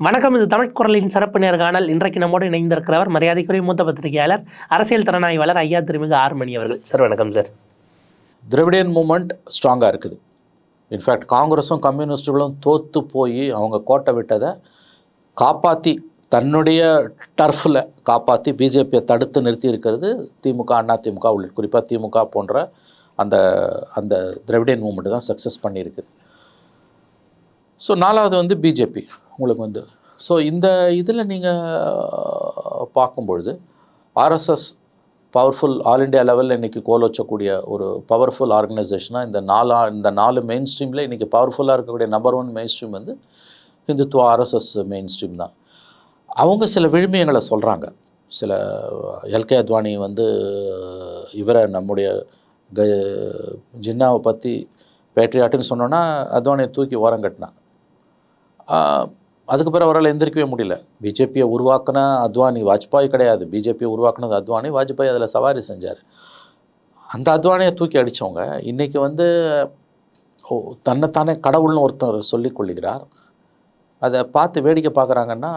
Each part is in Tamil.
வணக்கம் இது தமிழ் குரலின் சிறப்பு நேர்காணல் இன்றைக்கு நம்மோடு இணைந்திருக்கிறவர் மரியாதைக்குரிய மூத்த பத்திரிகையாளர் அரசியல் திறனாய்வாளர் ஐயா திருமிகு ஆறுமணி அவர்கள். சார் வணக்கம் சார். திராவிடியன் மூமெண்ட் ஸ்ட்ராங்காக இருக்குது. இன்ஃபேக்ட் காங்கிரஸும் கம்யூனிஸ்டுகளும் தோற்று போய் அவங்க கோட்டை விட்டதை காப்பாற்றி தன்னுடைய டர்ஃபில் காப்பாற்றி பிஜேபியை தடுத்து நிறுத்தி இருக்கிறது திமுக அண்ணா திமுக உள்ளிட்ட குறிப்பாக திமுக போன்ற அந்த அந்த திராவிடியன் மூமெண்ட்டு தான் சக்ஸஸ் பண்ணியிருக்குது ஸோ நாலாவது வந்து பிஜேபி. உங்களுக்கு வந்து. ஸோ இந்த இதில் நீங்கள் பார்க்கும்பொழுது ஆர்எஸ்எஸ் பவர்ஃபுல் ஆல் இண்டியா லெவலில் இன்றைக்கி கோல் வச்சக்கூடிய ஒரு பவர்ஃபுல் ஆர்கனைசேஷனாக இந்த நாலா இந்த நாலு மெயின் ஸ்ட்ரீமில் இன்றைக்கி பவர்ஃபுல்லாக இருக்கக்கூடிய நம்பர் ஒன் மெயின் ஸ்ட்ரீம் வந்து இந்துத்துவ ஆர்எஸ்எஸ் மெயின் ஸ்ட்ரீம் தான். அவங்க சில விழுமியங்களை சொல்கிறாங்க சில எல்கே அத்வானி வந்து இவரை நம்முடைய க ஜின்னாவை பற்றி பேட்ரியாட்டுன்னு சொன்னோன்னா அத்வானியை தூக்கி ஓரம் கட்டினான். அதுக்கு பிறகு அவரால் எந்திரிக்கவே முடியல. பிஜேபியை உருவாக்குன அத்வானி வாஜ்பாய் கிடையாது. பிஜேபியை உருவாக்குனது அத்வானி வாஜ்பாய் அதில் சவாரி செஞ்சார். அந்த அத்வானியை தூக்கி அடித்தவங்க இன்றைக்கி வந்து ஓ தன்னைத்தானே கடவுள்னு ஒருத்தர் சொல்லிக்கொள்ளுகிறார் அதை பார்த்து வேடிக்கை பார்க்குறாங்கன்னா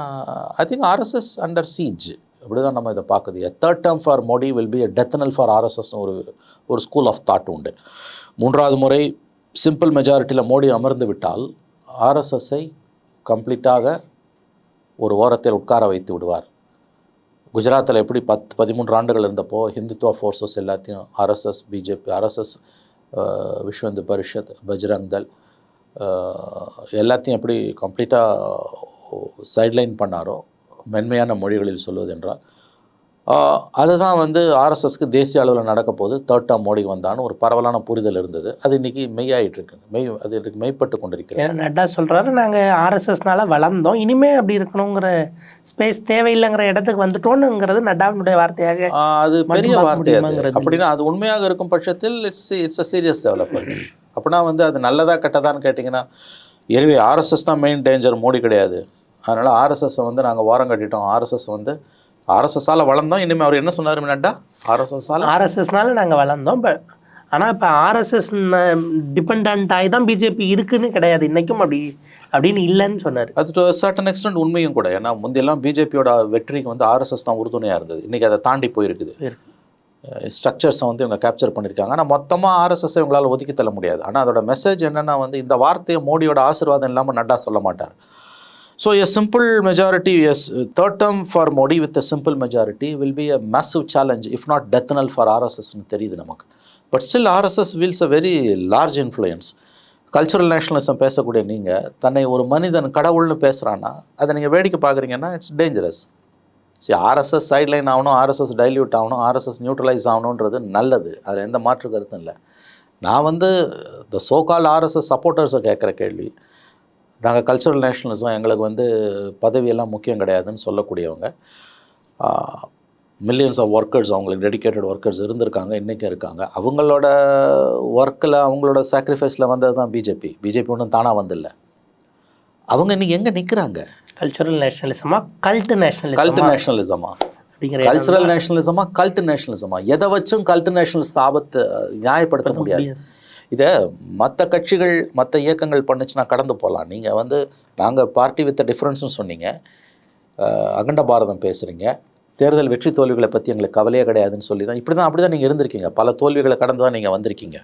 I think RSS under siege அப்படி தான் நம்ம இதை பார்க்குது. A third term for Modi will be a death knell for ஆர்எஸ்எஸ்னு ஒரு ஒரு ஸ்கூல் ஆஃப் தாட் உண்டு. மூன்றாவது முறை சிம்பிள் மெஜாரிட்டியில் மோடி அமர்ந்து விட்டால் ஆர்எஸ்எஸ்ஸை கம்ப்ளீட்டாக ஒரு ஓரத்தில் உட்கார வைத்து விடுவார். குஜராத்தில் எப்படி பத்து பதிமூன்று ஆண்டுகள் இருந்தப்போ ஹிந்துத்துவ ஃபோர்ஸஸ் எல்லாத்தையும் RSS BJP RSS விஸ்வந்து Parishad Bajrang எல்லாத்தையும் எப்படி கம்ப்ளீட்டாக சைட்லைன் பண்ணாரோ மென்மையான மொழிகளில் சொல்வது என்றால் அதுதான் வந்து ஆர்எஸ்எஸ்க்கு தேசிய அளவில் நடக்க போது தேர்ட் டேர்ம் மோடி வந்தான்னு ஒரு பரவலான புரிதல் இருந்தது. அது இன்றைக்கி மெய்யாயிட்டு இருக்கு. மெய் அது இன்றைக்கு மெய்ப்பட்டு கொண்டிருக்கிறது. ஏன்னா நட்டா சொல்கிறாரு நாங்கள் ஆர்எஸ்எஸ்னால வளர்ந்தோம். இனிமே அப்படி இருக்கணுங்கிற ஸ்பேஸ் தேவையில்லைங்கிற இடத்துக்கு வந்துட்டோம்னுங்கிறது நட்டாவினுடைய வார்த்தையாக அது பெரிய பார்க்க வார்த்தை அது? முடியுமாங்கிறது அப்படின்னா அது உண்மையாக இருக்கும் பட்சத்தில் it's it's a serious development அப்படின்னா வந்து அது நல்லதா கெட்டதான்னு கேட்டிங்கன்னா எனவே ஆர்எஸ்எஸ் தான் மெயின் டேஞ்சர் மோடி கிடையாது. அதனால் ஆர்எஸ்எஸ்ஸை வந்து நாங்கள் ஓரம் கட்டிட்டோம். ஆர்எஸ்எஸ் வந்து ஆர்எஸ்எஸ்ஸால் வளர்ந்தோம். இனிமேல் அவர் என்ன சொன்னார் நட்டா ஆர்எஸ்எஸ்ஸால் ஆர்எஸ்எஸ்னால நாங்கள் வளர்ந்தோம். பட் ஆனால் இப்போ ஆர்எஸ்எஸ் டிபெண்ட் ஆகி தான் பிஜேபி இருக்குன்னு கிடையாது. இன்றைக்கும் அப்படி அப்படின்னு இல்லைன்னு சொன்னார். அது சர்டன் எக்ஸ்டென்ட் உண்மையும் கூட. ஏன்னா முந்தையெல்லாம் பிஜேபியோட வெற்றிக்கு வந்து ஆர்எஸ்எஸ் தான் உறுதுணையாக இருந்தது. இன்றைக்கி அதை தாண்டி போயிருக்குது. ஸ்ட்ரக்சர்ஸை வந்து இவங்க கேப்சர் பண்ணியிருக்காங்க ஆனால் மொத்தமாக ஆர்எஸ்எஸ் இவங்களால் ஒதுக்கி தள்ள முடியாது. ஆனால் அதோட மெசேஜ் என்னென்னா வந்து இந்த வார்த்தையை மோடியோட ஆசீர்வாதம் இல்லாமல் நட்டா சொல்ல மாட்டார். So a simple majority as third term for Modi with a simple majority will be a massive challenge if not death knell for ஆர்எஸ்எஸ்னு தெரியுது நமக்கு. But still RSS wields a very large influence cultural nationalism பேசக்கூடிய நீங்கள் தன்னை ஒரு மனிதன் கடவுள்னு பேசுகிறான்னா அதை நீங்கள் வேடிக்கை பார்க்குறீங்கன்னா இட்ஸ் டேஞ்சரஸ் சரி ஆர்எஸ்எஸ் சைட்லைன் ஆகணும் ஆர்எஸ்எஸ் டைல்யூட் ஆகணும் ஆர்எஸ்எஸ் நியூட்ரலைஸ் ஆகணுன்றது நல்லது. அதில் எந்த மாற்று கருத்தும் இல்லை. நான் வந்து இந்த சோகால் ஆர்எஸ்எஸ் சப்போர்ட்டர்ஸை கேட்குற கேள்வி நாங்கள் கல்ச்சுரல் நேஷனலிசம் எங்களுக்கு வந்து பதவியெல்லாம் முக்கியம் கிடையாதுன்னு சொல்லக்கூடியவங்க. மில்லியன்ஸ் ஆஃப் ஒர்க்கர்ஸ் அவங்களுக்கு டெடிகேட்டட் ஒர்க்கர்ஸ் இருந்திருக்காங்க இன்றைக்கும் இருக்காங்க. அவங்களோட ஒர்க்கில் அவங்களோட சாக்ரிஃபைஸில் வந்தது தான் பிஜேபி பிஜேபி ஒன்றும் தானாக வந்தில்ல. அவங்க இன்றைக்கி எங்கே நிற்கிறாங்க கல்ச்சுரல் நேஷனலிசமா கல்ட் கல்ட்டு நேஷனலிசமா நேஷனலிசமா அப்படிங்கிற கல்ச்சுரல் நேஷனலிசமா கல்ட்டு நேஷனலிசமா எதை வச்சும் கல்ட்டு நேஷனலிஸ்ட் ஆபத்தை நியாயப்படுத்த முடியாது. இதை மற்ற கட்சிகள் மற்ற இயக்கங்கள் பண்ணுச்சுன்னா கடந்து போகலாம் நீங்கள் வந்து நாங்கள் பார்ட்டி வித் டிஃப்ரென்ஸ்னு சொன்னீங்க. அகண்ட பாரதம் பேசுகிறீங்க தேர்தல் வெற்றி தோல்விகளை பற்றி எங்களுக்கு கவலையே கிடையாதுன்னு சொல்லி தான் இப்படி தான் அப்படி தான் நீங்கள் இருந்திருக்கீங்க. பல தோல்விகளை கடந்து தான் நீங்கள் வந்திருக்கீங்க.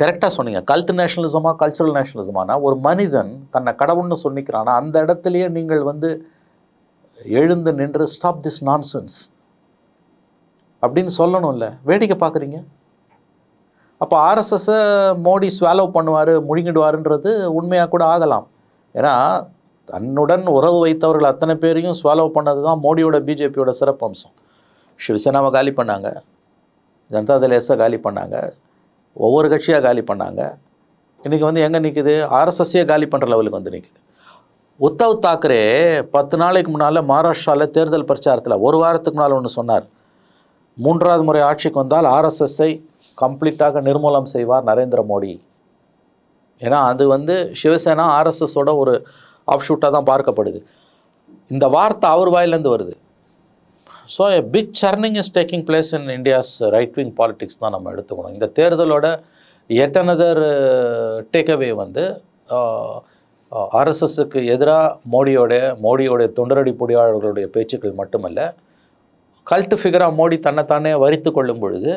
கரெக்டாக சொன்னீங்க. கல்ட் நேஷனலிசமாக கல்ச்சுரல் நேஷனலிசமானா ஒரு மனிதன் தன்னை கடவுள்னு சொன்னிக்கிறானா அந்த இடத்துலையே நீங்கள் வந்து எழுந்து நின்று ஸ்டாப் திஸ் நான்சென்ஸ் அப்படின்னு சொல்லணும்ல. வேடிக்கை பார்க்குறீங்க அப்போ ஆர்எஸ்எஸ்ஸை மோடி ஸ்வாலோ பண்ணுவார் முழுங்கிடுவாருன்றது உண்மையாக கூட ஆகலாம். ஏன்னா தன்னுடன் உறவு வைத்தவர்கள் அத்தனை பேரையும் ஸ்வாலோ பண்ணது தான் மோடியோட பிஜேபியோட சிறப்பம்சம். சிவசேனாவை காலி பண்ணாங்க. ஜனதாதள் எஸ்ஸை காலி பண்ணாங்க. ஒவ்வொரு கட்சியாக காலி பண்ணாங்க. இன்றைக்கி வந்து எங்கே நிற்குது ஆர்எஸ்எஸ்ஸையே காலி பண்ணுற லெவலுக்கு வந்து நிற்குது உத்தவ் தாக்கரே பத்து நாளைக்கு முன்னால் மகாராஷ்டிராவில் தேர்தல் பிரச்சாரத்தில் ஒரு வாரத்துக்கு முன்னால் ஒன்று சொன்னார். மூன்றாவது முறை ஆட்சிக்கு வந்தால் ஆர்எஸ்எஸ்ஸை கம்ப்ளீட்டாக நிர்மூலம் செய்வார் நரேந்திர மோடி. ஏன்னா அது வந்து சிவசேனா ஆர்எஸ்எஸோட ஒரு ஆஃப்ஷூட்டாக தான் பார்க்கப்படுது. இந்த வார்த்தை அவர் வாயிலேருந்து வருது. So a big churning is taking place in India's right wing politics தான் நம்ம எடுத்துக்கணும். இந்த தேர்தலோட எட் அனதர் டேக்அவே வந்து uh, uh, ஆர்எஸ்எஸ்க்கு எதிராக மோடியோடைய மோடியோடைய தொண்டரடி பொடியாளர்களுடைய பேச்சுக்கள் மட்டுமல்ல கல்ட்டு ஃபிகராக மோடி தன்னைத்தானே வரித்து கொள்ளும் பொழுது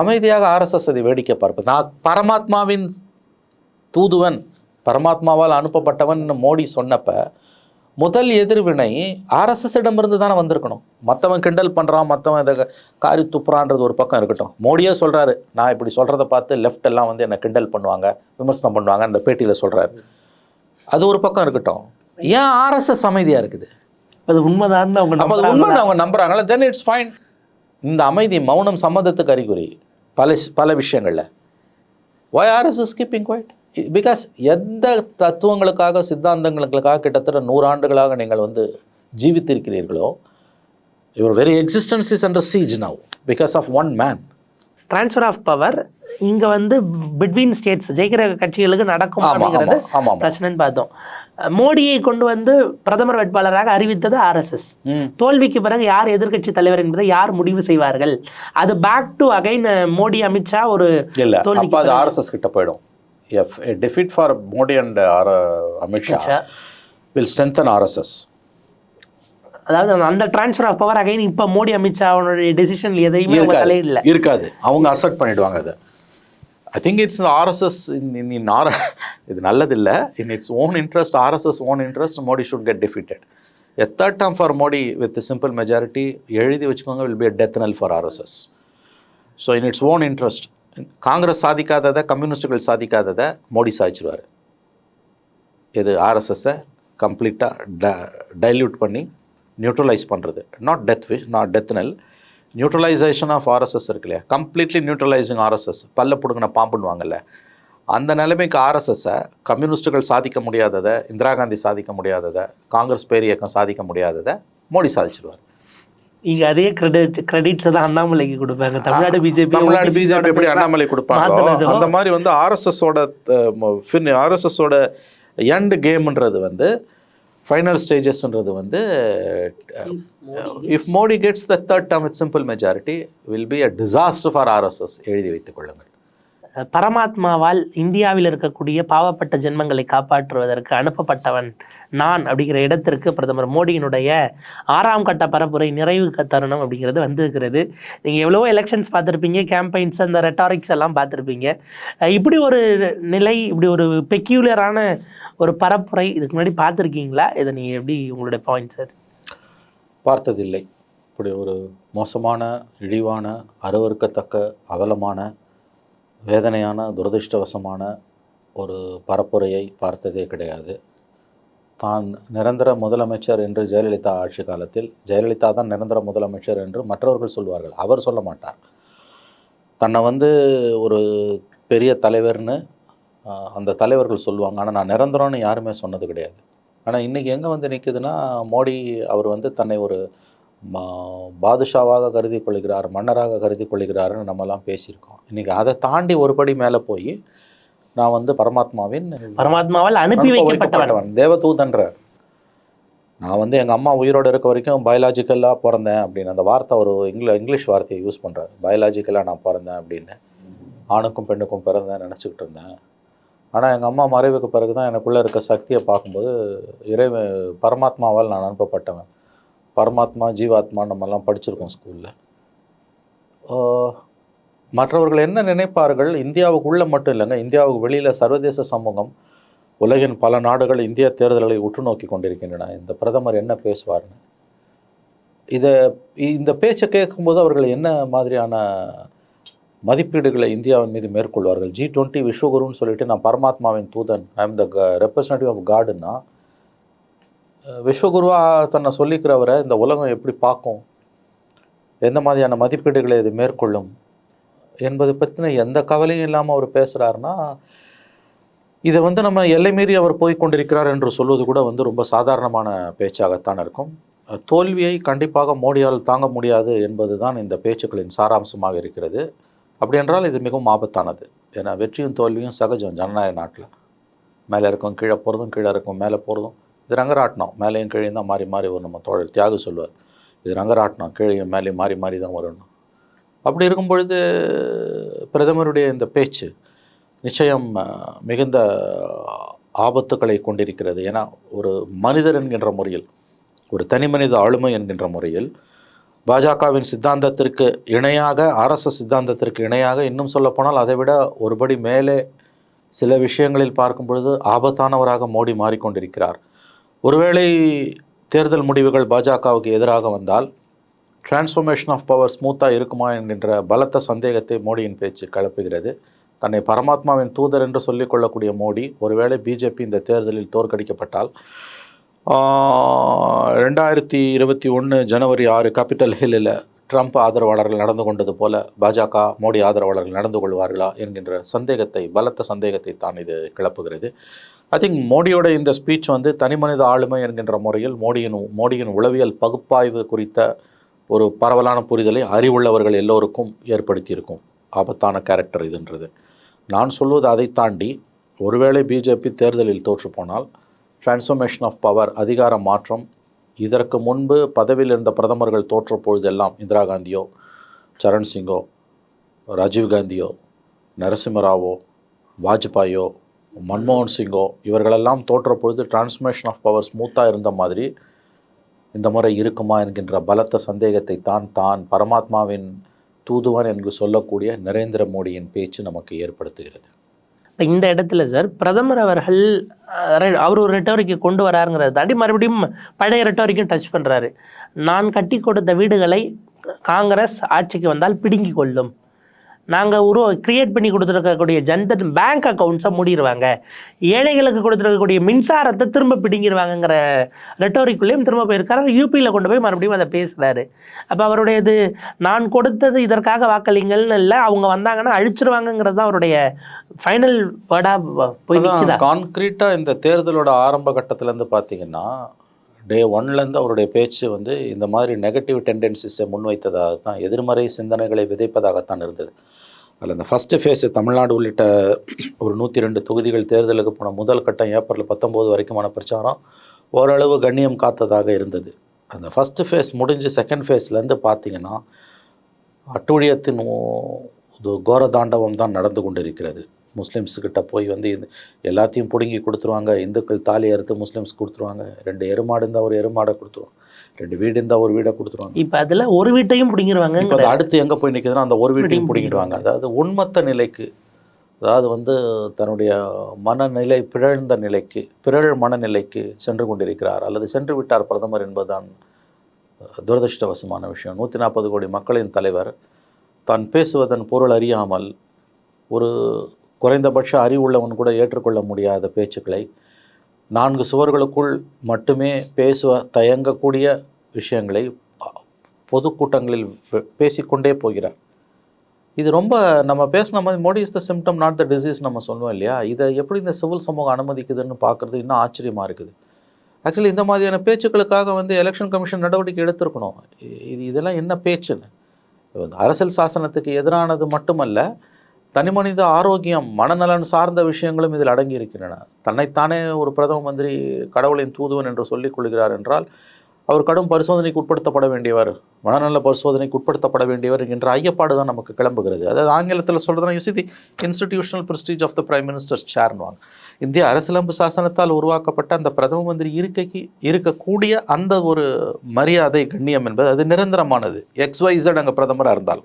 அமைதியாக ஆர்எஸ்எஸ் அதை வேடிக்கை பார்ப்பது. நான் பரமாத்மாவின் தூதுவன் பரமாத்மாவால் அனுப்பப்பட்டவன் மோடி சொன்னப்ப முதல் எதிர்வினை ஆர்எஸ்எஸ்ஸிடமிருந்து தானே வந்திருக்கணும். மற்றவன் கிண்டல் பண்ணுறான் மற்றவன் இதை காரி துப்புறான்றது ஒரு பக்கம் இருக்கட்டும். மோடியே சொல்கிறாரு நான் இப்படி சொல்கிறத பார்த்து லெஃப்ட் எல்லாம் வந்து என்னை கிண்டல் பண்ணுவாங்க விமர்சனம் பண்ணுவாங்க அந்த பேட்டியில் சொல்கிறாரு அது ஒரு பக்கம் இருக்கட்டும். ஏன் ஆர்எஸ்எஸ் அமைதியாக இருக்குது? அது உண்மைதான் அவங்க உண்மை அவங்க நம்புறாங்களா? தென் இட்ஸ் ஃபைன் இந்த அமைதி மௌனம் சம்மதத்துக்கு அறிகுறி. பல பல விஷயங்களில். Why RSS keeping quiet because எந்த தத்துவங்களுக்காக சித்தாந்தங்களுக்காக கிட்டத்தட்ட நூறாண்டுகளாக நீங்கள் வந்து ஜீவித்திருக்கிறீர்களோ your very existence is under siege now because of one man transfer of power இங்க வந்து பிட்வீன் ஸ்டேட்ஸ் ஜெயிக்கிற கட்சிகளுக்கு நடக்கும் அப்படிங்கிறது பிரச்சனைன்னு பார்த்தோம். மோடியை கொண்டு வந்து பிரதமர் வேட்பாளராக அறிவித்தது ஆர்எஸ்எஸ் தோல்விக்கு பிறகு யார் எதிர்க்கட்சி தலைவர் என்பதை யார் முடிவு செய்வார்கள்? அது back to again Modi Amit Shah ஒரு இல்லை அது ஆர்எஸ்எஸ் கிட்ட போயிடும். F defeat for Modi and R Amit Shah Amit Shah. Will strengthen RSS அதாவது அந்த ட்ரான்ஸ்ஃபர் ஆஃப் பவர் அகைன் இப்ப மோடி அமித்ஷாவுடைய டெசிஷன் எதையுமே தலையிடல. இருக்காது. அவங்க அசெப்ட் பண்ணிடுவாங்க அதை. I think it's RSS in in or இது நல்லதில்லை. In its own interest RSS own interest Modi should get defeated a third term for Modi with simple majority எழுதி வச்சுக்கோங்க will be a death knell for RSS so in its own interest Congress சாதிக்காததை கம்யூனிஸ்டுகள் சாதிக்காததை மோடி சாதிச்சிருவார் இது ஆர்எஸ்எஸ்ஸை கம்ப்ளீட்டாக ட டைல்யூட் பண்ணி நியூட்ரலைஸ் பண்ணுறது not death wish not death knell neutralisation of RSS இருக்கு இல்லையா? கம்ப்ளீட்லி நியூட்ரலைசிங் ஆர்எஸ்எஸ் பல்ல பிடுங்கின பாம்புன்னுவாங்கல்ல அந்த நிலைமைக்கு ஆர்எஸ்எஸ்ஸை கம்யூனிஸ்டுகள் சாதிக்க முடியாததை இந்திரா காந்தி சாதிக்க முடியாததை காங்கிரஸ் பேர் இயக்கம் சாதிக்க முடியாததை மோடி சாதிச்சிருவார். இங்க அதே கிரெடிட் கிரெடிட்ஸ் தான் அண்ணாமலைக்கு கொடுப்பாங்க. தமிழ்நாடு பிஜேபி தமிழ்நாடு பிஜேபி எப்படி அண்ணாமலை கொடுப்பாங்களோ மாத்துனதோ. அந்த மாதிரி வந்து ஆர்எஸ்எஸோட ஆர்எஸ்எஸோட எண்ட் கேம்ன்றது வந்து ஃபைனல் ஸ்டேஜஸ்ன்றது வந்து if Modi gets the third term with simple majority will be a disaster for RSS எழுதி வைத்துக் கொள்ளுங்கள். பரமாத்மாவால் இந்தியாவில் இருக்கக்கூடிய பாவப்பட்ட ஜென்மங்களை காப்பாற்றுவதற்கு அனுப்பப்பட்டவன் நான் அப்படிங்கிற இடத்திற்கு பிரதமர் மோடியினுடைய ஆறாம் கட்ட பரப்புரை நிறைவு தருணம் அப்படிங்கிறது வந்திருக்கிறது. நீங்கள் எவ்வளவோ எலெக்ஷன்ஸ் பார்த்துருப்பீங்க கேம்பெயின்ஸ் அந்த ரெட்டாரிக்ஸ் எல்லாம் பார்த்துருப்பீங்க. இப்படி ஒரு நிலை இப்படி ஒரு பெக்யூலரான ஒரு பரப்புரை இதுக்கு முன்னாடி பார்த்துருக்கீங்களா? இதை நீங்கள் எப்படி உங்களுடைய பாயிண்ட் சார் பார்த்ததில்லை. இப்படி ஒரு மோசமான இழிவான அருவறுக்கத்தக்க அவலமான வேதனையான துரதிர்ஷ்டவசமான ஒரு பரப்புரையை பார்த்ததே கிடையாது. தான் நிரந்தர முதலமைச்சர் என்று ஜெயலலிதா ஆட்சி காலத்தில் ஜெயலலிதா தான் நிரந்தர முதலமைச்சர் என்று மற்றவர்கள் சொல்வார்கள். அவர் சொல்ல மாட்டார். தன்னை வந்து ஒரு பெரிய தலைவர்னு அந்த தலைவர்கள் சொல்லுவாங்க. ஆனால் நான் நிரந்தரம்னு யாருமே சொன்னது கிடையாது. ஆனால் இன்றைக்கி எங்கே வந்து நிற்குதுன்னா மோடி அவர் வந்து தன்னை ஒரு மா- பாதுஷாவாக கருதி கொள்கிறார் மன்னராக கருதி கொள்கிறாருன்னு நம்மலாம் பேசியிருக்கோம். இன்றைக்கி அதை தாண்டி ஒரு படி மேலே போய் நான் வந்து பரமாத்மாவின் பரமாத்மாவால் அனுப்பி வைக்கப்பட்டவன். தேவதூதன்றார் நான் வந்து எங்கள் அம்மா உயிரோடு இருக்க வரைக்கும் பயாலாஜிக்கலாக பிறந்தேன் அப்படின்னு அந்த வார்த்தை ஒரு இங்கில இங்கிலீஷ் வார்த்தையை யூஸ் பண்ணுறாரு பயாலாஜிக்கலாக நான் பிறந்தேன் அப்படின்னு. ஆணுக்கும் பெண்ணுக்கும் பிறந்தேன் நினச்சிக்கிட்டு இருந்தேன். ஆனால் எங்கள் அம்மா மறைவுக்கு பிறகு தான் எனக்குள்ளே இருக்க சக்தியை பார்க்கும்போது இறைவன் பரமாத்மாவால் நான் அனுப்பப்பட்டவன். பரமாத்மா ஜீவாத்மா நம்மெல்லாம் படிச்சிருக்கோம் ஸ்கூலில். மற்றவர்கள் என்ன நினைப்பார்கள்? இந்தியாவுக்குள்ளே மட்டும் இல்லைங்க இந்தியாவுக்கு வெளியில் சர்வதேச சமூகம் உலகின் பல நாடுகள் இந்திய தேர்தல்களை உற்று நோக்கி கொண்டிருக்கின்றன. இந்த பிரதமர் என்ன பேசுவார்னு. இதை இந்த பேச்சை கேட்கும்போது அவர்கள் என்ன மாதிரியான மதிப்பீடுகளை இந்தியாவின் மீது மேற்கொள்வார்கள்? ஜி டுவெண்ட்டி விஸ்வகுருன்னு சொல்லிட்டு நான் பரமாத்மாவின் தூதன் I am the representative of காடுன்னா விஸ்வகுருவா தன்னை சொல்லிக்கிறவரை இந்த உலகம் எப்படி பார்க்கும்? எந்த மாதிரியான மதிப்பீடுகளை இது மேற்கொள்ளும்? என்பதை பற்றின எந்த கவலையும் இல்லாமல் அவர் பேசுகிறாருன்னா இதை வந்து நம்ம எல்லை மீறி அவர் போய் கொண்டிருக்கிறார் என்று சொல்வது கூட வந்து ரொம்ப சாதாரணமான பேச்சாகத்தான் இருக்கும். தோல்வியை கண்டிப்பாக மோடியால் தாங்க முடியாது என்பது தான் இந்த பேச்சுக்களின் சாராம்சமாக இருக்கிறது. அப்படி என்றால் இது மிகவும் ஆபத்தானது. ஏன்னா வெற்றியும் தோல்வியும் சகஜம் ஜனநாயக நாட்டில். மேலே இருக்கும் கீழே போகிறதும் கீழே இருக்கும் மேலே போகிறதும் இது ரங்கராட்டினம். மேலேயும் கீழே தான் மாறி மாறி வரும் நம்ம தோழர். தியாகு சொல்வார். இது ரங்கராட்டினம். கீழேயும் மேலேயும் மாறி மாறி தான் வரணும் அப்படி இருக்கும் பொழுது பிரதமருடைய இந்த பேச்சு நிச்சயம் மிகுந்த ஆபத்துக்களை கொண்டிருக்கிறது. ஏன்னா ஒரு மனிதர் என்கின்ற முறையில் ஒரு தனி மனித ஆளுமை என்கின்ற முறையில் பாஜகவின் சித்தாந்தத்திற்கு இணையாக அரச சித்தாந்தத்திற்கு இணையாக இன்னும் சொல்லப்போனால் அதை விட ஒருபடி மேலே சில விஷயங்களில் பார்க்கும் பொழுது ஆபத்தானவராக மோடி மாறிக்கொண்டிருக்கிறார். ஒருவேளை தேர்தல் முடிவுகள் பாஜகவுக்கு எதிராக வந்தால் டிரான்ஸ்ஃபர்மேஷன் ஆஃப் பவர் ஸ்மூத்தாக இருக்குமா என்கின்ற பலத்த சந்தேகத்தை மோடியின் பேச்சு கிளப்புகிறது. தன்னை பரமாத்மாவின் தூதர் என்று சொல்லிக் கொள்ளக்கூடிய மோடி ஒருவேளை பிஜேபி இந்த தேர்தலில் தோற்கடிக்கப்பட்டால் ரெண்டாயிரத்தி இருபத்தி ஒன்று ஜனவரி ஆறு கேபிட்டல் ஹில்லில் ட்ரம்ப் ஆதரவாளர்கள் நடந்து கொண்டது போல பாஜக மோடி ஆதரவாளர்கள் நடந்து கொள்வார்களா என்கின்ற சந்தேகத்தை பலத்த சந்தேகத்தை தான் இது கிளப்புகிறது. ஐ திங்க் மோடியோட இந்த ஸ்பீச் வந்து தனிமனித ஆளுமை என்கின்ற முறையில் மோடியின் மோடியின் உளவியல் பகுப்பாய்வு குறித்த ஒரு பரவலான புரிதலை அறிவுள்ளவர்கள் எல்லோருக்கும் ஏற்படுத்தியிருக்கும். ஆபத்தான கேரக்டர் இதுன்றது. நான் சொல்வது அதை தாண்டி ஒருவேளை பிஜேபி தேர்தலில் தோற்றுப்போனால் டிரான்ஸ்ஃபர்மேஷன் ஆஃப் பவர் அதிகார மாற்றம் இதற்கு முன்பு பதவியில் இருந்த பிரதமர்கள் தோற்ற பொழுதெல்லாம் இந்திரா காந்தியோ சரண் சிங்கோ ராஜீவ் காந்தியோ நரசிம்மராவோ வாஜ்பாயோ மன்மோகன் சிங்கோ இவர்களெல்லாம் தோற்ற பொழுது டிரான்ஸ்ஃபர்மேஷன் ஆஃப் பவர் ஸ்மூத்தாக இருந்த மாதிரி இந்த முறை இருக்குமா என்கின்ற பலத்த சந்தேகத்தை தான் தான் பரமாத்மாவின் தூதுவன் என்று சொல்லக்கூடிய நரேந்திர மோடியின் பேச்சு நமக்கு ஏற்படுத்துகிறது. இந்த இடத்துல சார் பிரதமர் அவர்கள் அவர் ஒரு ரெட்டோரிக்கு கொண்டு வராருங்கிறத தாண்டி மறுபடியும் பழைய ரெட்டோரிக்கும் டச் பண்ணுறாரு நான் கட்டி கொடுத்த வீடுகளை காங்கிரஸ் ஆட்சிக்கு வந்தால் பிடுங்கி கொள்ளும். நாங்கள் உருவ கிரியேட் பண்ணி கொடுத்துருக்கக்கூடிய ஜன்தன் பேங்க் அக்கௌண்ட்ஸை மூடிடுவாங்க ஏழைகளுக்கு கொடுத்துருக்கக்கூடிய மின்சாரத்தை திரும்ப பிடுங்கிடுவாங்கங்கிற ரெட்டோரிக்குள்ளேயும் திரும்ப போயிருக்காரு. யூபியில் கொண்டு போய் மறுபடியும் அதை பேசுகிறாரு அப்போ அவருடையது நான் கொடுத்தது இதற்காக வாக்களிங்கள்னு இல்லை அவங்க வந்தாங்கன்னா அழிச்சிருவாங்கங்கிறது தான் அவருடைய ஃபைனல் வேர்டாக போய் கான்க்ரீட்டாக இந்த தேர்தலோட ஆரம்ப கட்டத்திலேருந்து பார்த்தீங்கன்னா டே ஒன்லேருந்து அவருடைய பேச்சு வந்து இந்த மாதிரி நெகட்டிவ் டெண்டன்சிஸை முன்வைத்ததாக தான் எதிர்மறை சிந்தனைகளை விதைப்பதாகத்தான் இருந்தது. அதில் இந்த ஃபஸ்ட்டு ஃபேஸு தமிழ்நாடு உள்ளிட்ட ஒரு நூற்றி ரெண்டு தொகுதிகள் தேர்தலுக்கு போன முதல் கட்டம் ஏப்ரல் பத்தொம்போது வரைக்குமான பிரச்சாரம் ஓரளவு கண்ணியம் காத்ததாக இருந்தது. அந்த ஃபஸ்ட்டு ஃபேஸ் முடிஞ்சு செகண்ட் ஃபேஸ்லேருந்து பார்த்தீங்கன்னா அட்டூழியத்தின் ஓ- இது கோர தாண்டவம் தான் நடந்து கொண்டிருக்கிறது. முஸ்லிம்ஸுக்கிட்ட போய் வந்து எல்லாத்தையும் பிடுங்கி கொடுத்துருவாங்க. இந்துக்கள் தாலி அறுத்து முஸ்லிம்ஸ் கொடுத்துருவாங்க. ரெண்டு எருமாடு இருந்தால் ஒரு எருமாடை கொடுத்துருவாங்க. ரெண்டு வீடு இருந்தால் ஒரு வீடை கொடுத்துருவாங்க. இப்போ அதில் ஒரு வீட்டையும் பிடிங்கிருவாங்க இப்போ அது அடுத்து எங்கே போய் நிற்குதுன்னா அந்த ஒரு வீட்டையும் பிடிங்கிடுவாங்க. அதாவது உண்மத்த நிலைக்கு அதாவது வந்து தன்னுடைய மனநிலை பிறழ்ந்த நிலைக்கு பிறழ் மனநிலைக்கு சென்று கொண்டிருக்கிறார். அல்லது சென்று விட்டார் பிரதமர் என்பதுதான் துரதிர்ஷ்டவசமான விஷயம். நூற்றி நாற்பது கோடி மக்களின் தலைவர் தான் பேசுவதன் பொருள் அறியாமல் ஒரு குறைந்தபட்ச அறிவுள்ளவன் கூட ஏற்றுக்கொள்ள முடியாத பேச்சுக்களை நான்கு சுவர்களுக்குள் மட்டுமே பேசுவ தயங்கக்கூடிய விஷயங்களை பொதுக்கூட்டங்களில் பே- பேசிக்கொண்டே போகிறார். இது ரொம்ப நம்ம பேசின மாதிரி Modi is the symptom not the disease நம்ம சொல்லுவோம் இல்லையா? இதை எப்படி இந்த சிவில் சமூகம் அனுமதிக்குதுன்னு பார்க்குறது இன்னும் ஆச்சரியமாக இருக்குது. ஆக்சுவலி இந்த மாதிரியான பேச்சுக்களுக்காக வந்து எலெக்ஷன் கமிஷன் நடவடிக்கை எடுத்திருக்கணும். இது இதெல்லாம் என்ன பேச்சுன்னு? அரசியல் சாசனத்துக்கு எதிரானது மட்டுமல்ல தனிமனித ஆரோக்கியம் மனநலன் சார்ந்த விஷயங்களும் இதில் அடங்கி இருக்கின்றன தன்னைத்தானே ஒரு பிரதம மந்திரி கடவுளின் தூதுவன் என்று சொல்லிக் கொள்கிறார் என்றால் அவர் கடும் பரிசோதனைக்கு உட்படுத்தப்பட வேண்டியவர் மனநல பரிசோதனைக்கு உட்படுத்தப்பட வேண்டியவர் என்கின்ற ஐயப்பாடு தான் நமக்கு கிளம்புகிறது. அதாவது ஆங்கிலத்தில் சொல்கிறதுனா you see the institutional prestige of the prime minister சேர்னுவாங்க இந்திய அரசியலமைப்பு சாசனத்தால் உருவாக்கப்பட்ட அந்த பிரதம மந்திரி இருக்கைக்கு இருக்கக்கூடிய அந்த ஒரு மரியாதை கண்ணியம் என்பது அது நிரந்தரமானது. எக்ஸ் ஒய் இசட் அங்கே பிரதமராக இருந்தால்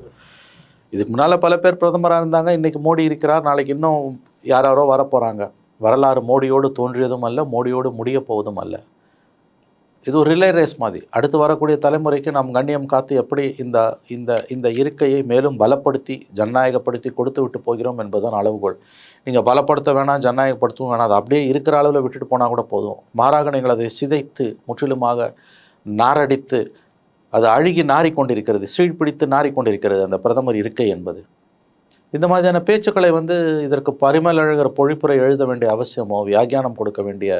இதுக்கு முன்னால் பல பேர் பிரதமராக இருந்தாங்க. இன்றைக்கி மோடி இருக்கிறார். நாளைக்கு இன்னும் யாராரோ வரப்போகிறாங்க வரலாறு மோடியோடு தோன்றியதும் அல்ல மோடியோடு முடிய போவதும் அல்ல. இது ஒரு ரிலே ரேஸ் மாதிரி. அடுத்து வரக்கூடிய தலைமுறைக்கு நாம் கண்ணியம் காத்து எப்படி இந்த இந்த இந்த இருக்கையை மேலும் பலப்படுத்தி ஜனநாயகப்படுத்தி கொடுத்து விட்டு போகிறோம் என்பதுதான் அளவுகோல். நீங்கள் பலப்படுத்த வேணாம் ஜனநாயகப்படுத்தவும் வேணாம். அது அப்படியே இருக்கிற அளவில் விட்டுட்டு போனால் கூட போதும். மாறாக நீங்கள் அதை சிதைத்து முற்றிலுமாக நாரடித்து அது அழுகி நாறிக்கொண்டிருக்கிறது சீழ் பிடித்து நாறிக்கொண்டிருக்கிறது அந்த பிரதமர் இருக்கை என்பது. இந்த மாதிரியான பேச்சுக்களை வந்து இதற்கு பரிமல் அழகிற பொழிப்புரை எழுத வேண்டிய அவசியமோ வியாக்கியானம் கொடுக்க வேண்டிய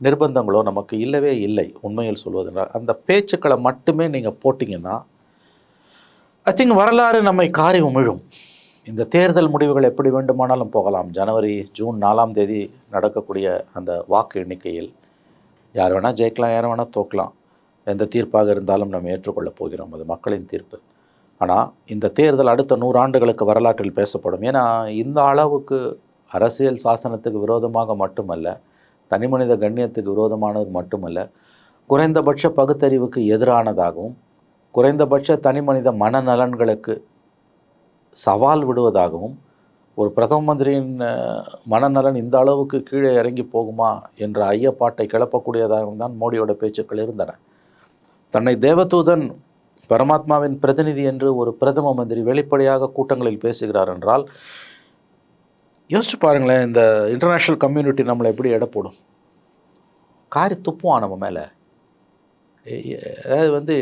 நிர்பந்தங்களோ நமக்கு இல்லவே இல்லை உண்மையில் சொல்வதென்றால். அந்த பேச்சுக்களை மட்டுமே நீங்கள் போட்டிங்கன்னா ஐ திங்க் வரலாறு நம்மை காரி உமிழும். இந்த தேர்தல் முடிவுகள் எப்படி வேண்டுமானாலும் போகலாம். ஜனவரி ஜூன் நாலாம் தேதி நடக்கக்கூடிய அந்த வாக்கு எண்ணிக்கையில் யார் வேணால் ஜெயிக்கலாம் யார் வேணால் தோக்கலாம் எந்த தீர்ப்பாக இருந்தாலும் நாம் ஏற்றுக்கொள்ளப் போகிறோம். அது மக்களின் தீர்ப்பு. ஆனால் இந்த தேர்தல் அடுத்த நூறாண்டுகளுக்கு வரலாற்றில் பேசப்படும். ஏன்னா இந்த அளவுக்கு அரசியல் சாசனத்துக்கு விரோதமாக மட்டுமல்ல தனிமனித கண்ணியத்துக்கு விரோதமானது மட்டுமல்ல குறைந்தபட்ச பகுத்தறிவுக்கு எதிரானதாகவும் குறைந்தபட்ச தனிமனித மனநலன்களுக்கு சவால் விடுவதாகவும் ஒரு பிரதம மந்திரியின் மனநலன் இந்த அளவுக்கு கீழே இறங்கி போகுமா என்ற ஐயப்பாட்டை கிளப்பக்கூடியதாகவும் தான் மோடியோட பேச்சுக்கள் இருந்தன. தன்னை தேவதூதன் பரமாத்மாவின் பிரதிநிதி என்று ஒரு பிரதம மந்திரி வெளிப்படையாக கூட்டங்களில் பேசுகிறார் என்றால் யோசிச்சு பாருங்களேன் இந்த இன்டர்நேஷ்னல் கம்யூனிட்டி நம்மளை எப்படி எடை போடும்? காரி துப்புவான் நம்ம மேலே. அதாவது வந்து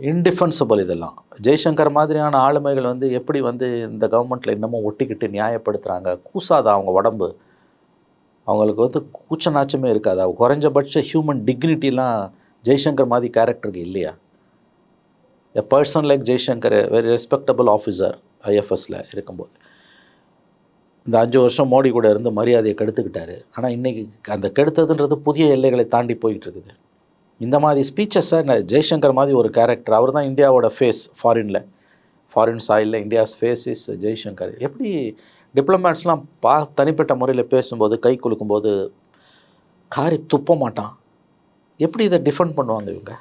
இன்டிஃபென்சிபிள் இதெல்லாம். ஜெய்சங்கர் மாதிரியான ஆளுமைகள் வந்து எப்படி வந்து இந்த கவர்மெண்ட்டில் இன்னமும் ஒட்டிக்கிட்டு நியாயப்படுத்துகிறாங்க கூசாதா அவங்க உடம்பு? அவங்களுக்கு வந்து கூச்ச நாச்சமே இருக்காது? குறைஞ்சபட்ச ஹியூமன் டிக்னிட்டிலாம் ஜெய்சங்கர் மாதிரி கேரக்டருக்கு இல்லையா? A person like Jaishankar very respectable officer ஐஎஃப்எஸில் இருக்கும்போது. இந்த அஞ்சு வருஷம் மோடி கூட இருந்து மரியாதையை கெடுத்துக்கிட்டாரு. ஆனால் இன்றைக்கி அந்த கெடுத்ததுன்றது புதிய எல்லைகளை தாண்டி போயிட்டு இருக்குது இந்த மாதிரி ஸ்பீச்சஸை ஜெய்சங்கர் மாதிரி ஒரு கேரக்டர் அவர் தான் இந்தியாவோட ஃபேஸ் ஃபாரினில் ஃபாரின் சாயிலில் இந்தியாஸ் ஃபேஸ் இஸ் ஜெய்சங்கர். எப்படி டிப்ளமேட்ஸ்லாம் பா தனிப்பட்ட முறையில் பேசும்போது கை குலுக்கும்போது காரி துப்ப மாட்டான். எப்படி இதை டிஃபெண்ட் பண்ணுவாங்க இவங்க?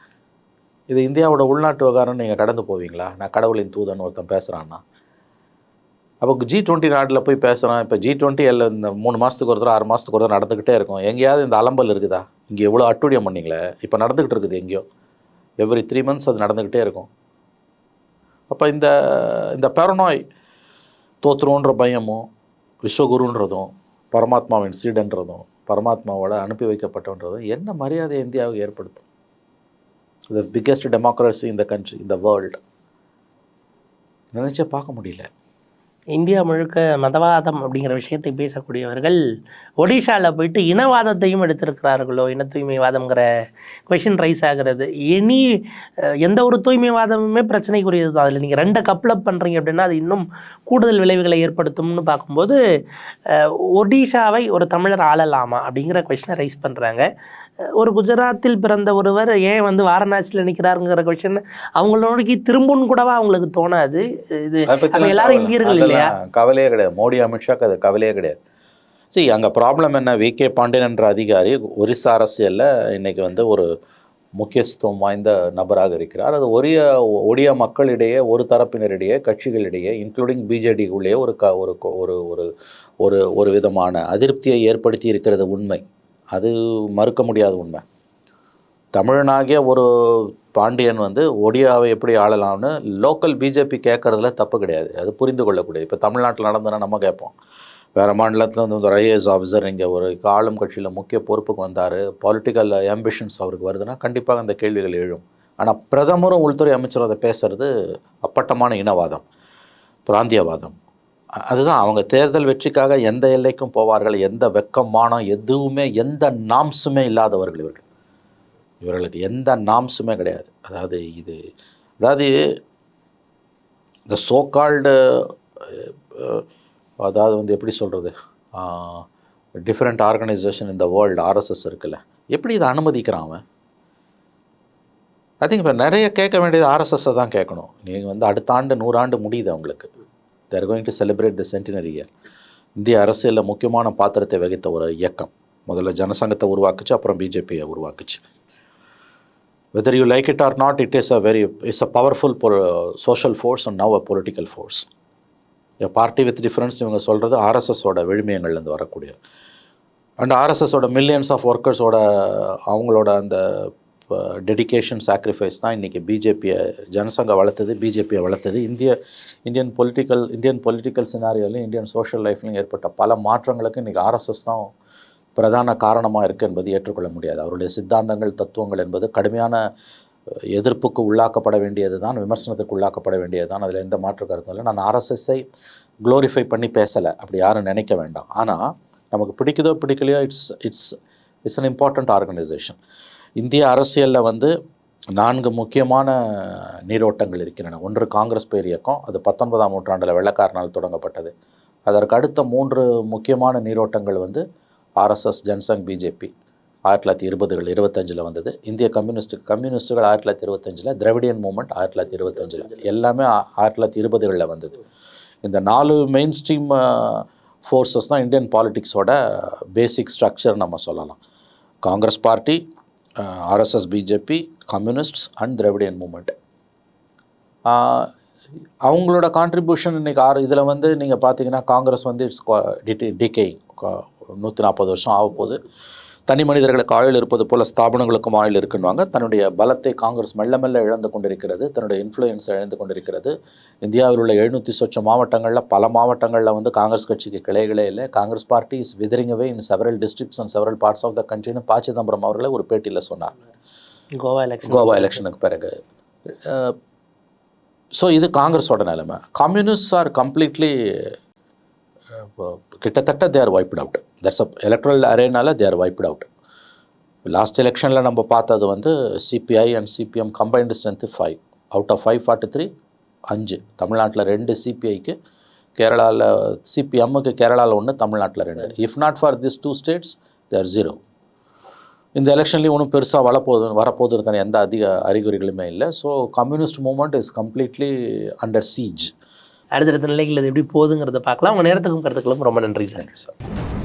இது இந்தியாவோட உள்நாட்டு விவகாரம்னு நீங்கள் கடந்து போவீங்களா? நான் கடவுளின் தூதன் ஒருத்தன் பேசுகிறான்னா அப்போ ஜி டுவெண்ட்டி நாட்டில் போய் பேசுகிறான் இப்போ ஜி டுவெண்ட்டி எல்லாம் இந்த மூணு மாதத்துக்கு ஒரு தடவை ஆறு மாதத்துக்கு ஒரு தடவை நடந்துக்கிட்டே இருக்கும். எங்கேயாவது இந்த அலம்பல் இருக்குதா? இங்கே எவ்வளோ அட்டுழியம் பண்ணீங்களே. இப்போ நடந்துக்கிட்டு இருக்குது எங்கேயோ. எவ்ரி த்ரீ மந்த்ஸ் அது நடந்துக்கிட்டே இருக்கும். அப்போ இந்த இந்த பெரநோய் தோத்துருன்ற பயமும் விஸ்வகுருன்றதும் பரமாத்மாவின் சீடன்றதும் பரமாத்மாவோட அனுப்பி வைக்கப்பட்டன்றதும் என்ன மரியாதை இந்தியாவுக்கு ஏற்படுத்தும்? த பிக்கெஸ்ட் டெமோக்ரஸி இந்த கண்ட்ரி இந்த வேர்ல்டு நினச்சே பார்க்க முடியல. இந்தியா முழுக்க மதவாதம் அப்படிங்கிற விஷயத்தை பேசக்கூடியவர்கள் ஒடிஷாவில் போயிட்டு இனவாதத்தையும் எடுத்திருக்கிறார்களோ இன தூய்மைவாதம்ங்கிற கொஷின் ரைஸ் ஆகிறது எனி எந்த ஒரு தூய்மைவாதமுமே பிரச்சனைக்குரியது தான். அதில் நீங்கள் ரெண்டை கப்ளப் பண்ணுறீங்க அப்படின்னா அது இன்னும் கூடுதல் விளைவுகளை ஏற்படுத்தும்னு பார்க்கும்போது ஒடிஷாவை ஒரு தமிழர் ஆளலாமா அப்படிங்கிற கொஷினை ரைஸ் பண்ணுறாங்க ஒரு குஜராத்தில் பிறந்த ஒருவர் ஏன் வந்து வாரணாசியில் நிற்கிறாருங்கிற கொஷின் அவங்களோட திரும்புன்னு கூடவா அவங்களுக்கு தோணாது. இது எல்லாரும் இந்தியர்கள் இல்லையா? கவலையே கிடையாது. மோடி அமித்ஷாக்கு அது கவலையே கிடையாது. சரி அங்கே ப்ராப்ளம் என்ன? வி கே பாண்டியன் என்ற அதிகாரி ஒரிசா அரசியலில் இன்னைக்கு வந்து ஒரு முக்கியத்துவம் வாய்ந்த நபராக இருக்கிறார். அது ஒரிய ஒடியா மக்களிடையே ஒரு தரப்பினரிடையே கட்சிகளிடையே இன்க்ளூடிங் பிஜேடிக்குள்ளேயே ஒரு கொ- ஒரு ஒரு ஒரு ஒரு விதமான அதிருப்தியை ஏற்படுத்தி இருக்கிறது உண்மை. அது மறுக்க முடியாத உண்மை. தமிழனாகிய ஒரு பாண்டியன் வந்து ஒடியாவை எப்படி ஆளலாம்னு லோக்கல் பிஜேபி கேட்கறதுல தப்பு கிடையாது. அது புரிந்து கொள்ளக்கூடியது இப்போ தமிழ்நாட்டில் நடந்ததுன்னா நம்ம கேட்போம். வேறு மாநிலத்தில் வந்து ஒரு ஐஏஎஸ் ஆஃபீஸர் இங்கே ஒரு ஆளும் கட்சியில் முக்கிய பொறுப்புக்கு வந்தார். பொலிட்டிக்கல் ஆம்பிஷன்ஸ் அவருக்கு வருதுன்னா கண்டிப்பாக அந்த கேள்விகள் எழும். ஆனால் பிரதமரும் உள்துறை அமைச்சரும் அதை பேசுறது அப்பட்டமான இனவாதம் பிராந்தியவாதம். அதுதான் அவங்க தேர்தல் வெற்றிக்காக எந்த எல்லைக்கும் போவார்கள் எந்த வெக்கமானம் எதுவுமே எந்த நாம்ஸுமே இல்லாதவர்கள் இவர்கள். இவர்களுக்கு எந்த நாம்ஸுமே கிடையாது. அதாவது இது அதாவது இந்த சோகால்டு அதாவது வந்து எப்படி சொல்கிறது டிஃப்ரெண்ட் ஆர்கனைசேஷன் இந்த வேர்ல்டு ஆர்எஸ்எஸ் இருக்குல்ல. எப்படி இதை அனுமதிக்கிறான் அவன்? ஐ திங்க் இப்போ நிறைய கேட்க வேண்டியது ஆர்எஸ்எஸ்ஸை தான் கேட்கணும். நீங்கள் வந்து அடுத்த ஆண்டு நூறாண்டு முடியுது அவங்களுக்கு. They're going to celebrate the centenary year இந்திய அரசியலில் முக்கியமான பாத்திரத்தை வகித்த ஒரு இயக்கம். முதல்ல ஜனசங்கத்தை உருவாக்குச்சு அப்புறம் பிஜேபியை உருவாக்குச்சு. Whether you like it or not it is a very it's a powerful social force and now a political force party with difference இவங்க சொல்கிறது ஆர்எஸ்எஸோட விழுமியங்கள்லேருந்து வரக்கூடிய. அண்ட் ஆர்எஸ்எஸோட மில்லியன்ஸ் ஆஃப் ஒர்க்கர்ஸோட அவங்களோட அந்த டெடிகேஷன் சாக்ரிஃபைஸ் தான் இன்றைக்கி பிஜேபியை ஜனசங்கம் வளர்த்தது பிஜேபியை வளர்த்தது. இந்திய இந்தியன் பொலிட்டிக்கல் இந்தியன் பொலிட்டிக்கல் சினாரியோலையும் இந்தியன் சோஷியல் லைஃப்லையும் ஏற்பட்ட பல மாற்றங்களுக்கு இன்றைக்கி ஆர்எஸ்எஸ் தான் பிரதான காரணமாக இருக்குது என்பது ஏற்றுக்கொள்ள முடியாது. அவருடைய சித்தாந்தங்கள் தத்துவங்கள் என்பது கடுமையான எதிர்ப்புக்கு உள்ளாக்கப்பட வேண்டியது தான் விமர்சனத்துக்கு உள்ளாக்கப்பட வேண்டியது தான் அதில் எந்த மாற்று கருத்தும் இல்லை. நான் ஆர்எஸ்எஸ்ஸை க்ளோரிஃபை பண்ணி பேசலை. அப்படி யாரும் நினைக்க வேண்டாம். ஆனால் நமக்கு பிடிக்குதோ பிடிக்கலையோ it's it's it's an important organisation இந்திய அரசியலில் வந்து நான்கு முக்கியமான நீரோட்டங்கள் இருக்கின்றன. ஒன்று காங்கிரஸ் பேர் இயக்கம் அது பத்தொன்பதாம் நூற்றாண்டில் வெள்ளக்காரனால் தொடங்கப்பட்டது. அதற்கு அடுத்த மூன்று முக்கியமான நீரோட்டங்கள் வந்து ஆர்எஸ்எஸ் ஜன்சங் பிஜேபி ஆயிரத்தி தொள்ளாயிரத்தி இருபதுகள் இருபத்தஞ்சில் வந்தது. இந்திய கம்யூனிஸ்ட் கம்யூனிஸ்ட்டுகள் ஆயிரத்தி தொள்ளாயிரத்தி இருபத்தஞ்சில் திராவிடியன் மூமெண்ட் ஆயிரத்தி தொள்ளாயிரத்தி இருபத்தஞ்சில். எல்லாமே ஆயிரத்தி தொள்ளாயிரத்தி இருபதுகளில் வந்தது. இந்த நாலு மெயின் ஸ்ட்ரீம் ஃபோர்ஸஸ் தான் இந்தியன் பாலிட்டிக்ஸோட பேசிக் ஸ்ட்ரக்சர் நம்ம சொல்லலாம். Congress party RSS BJP communists and Dravidian movement அவங்களோட கான்ட்ரிபியூஷன் இன்றைக்கி ஆறு இதில் வந்து நீங்கள் பார்த்தீங்கன்னா காங்கிரஸ் வந்து இட்ஸ் டிகே நூற்றி நாற்பது வருஷம் ஆக போகுது தனி மனிதர்களுக்கு ஆயுள் இருப்பது போல ஸ்தாபனங்களுக்கும் ஆயுள் இருக்குன்னுவாங்க. தன்னுடைய பலத்தை காங்கிரஸ் மெல்ல மெல்ல இழந்து கொண்டிருக்கிறது. தன்னுடைய இன்ஃப்ளூயன்ஸை இழந்து கொண்டிருக்கிறது. இந்தியாவில் உள்ள எழுநூற்றி சொச்ச மாவட்டங்களில் பல மாவட்டங்களில் வந்து காங்கிரஸ் கட்சிக்கு கிளைகளே இல்லை. Congress party is withering away in several districts and several parts of the கண்ட்ரின்னு P Chidambaram அவர்களே ஒரு பேட்டியில் சொன்னார். கோவா எலெக்ஷன் கோவா எலெக்ஷனுக்கு பிறகு. ஸோ இது காங்கிரஸோட நிலைமை. கம்யூனிஸ்ட் ஆர் கம்ப்ளீட்லி கிட்டத்தட்ட there wiped out that's up electoral அரேனால there wiped out last எலெக்ஷனில் நம்ம பார்த்தது வந்து CPI and CPM combined strength five out of five forty three அஞ்சு. தமிழ்நாட்டில் ரெண்டு சிபிஐக்கு கேரளாவில் சிபிஎம்முக்கு கேரளாவில் ஒன்று தமிழ்நாட்டில் ரெண்டு. If not for this two states there zero இந்த எலெக்ஷன்லேயும் ஒன்றும் பெருசாக வரப்போகுது வரப்போவதற்கான எந்த அதிக அறிகுறிகளுமே இல்லை. So communist movement is completely under siege அடுத்தடுத்த நிலைகள் இது எப்படி போகுதுங்கிறத பார்க்கலாம். உங்கள் நேரத்துக்கும் கருத்துக்களும் ரொம்ப நன்றி சார். சார்.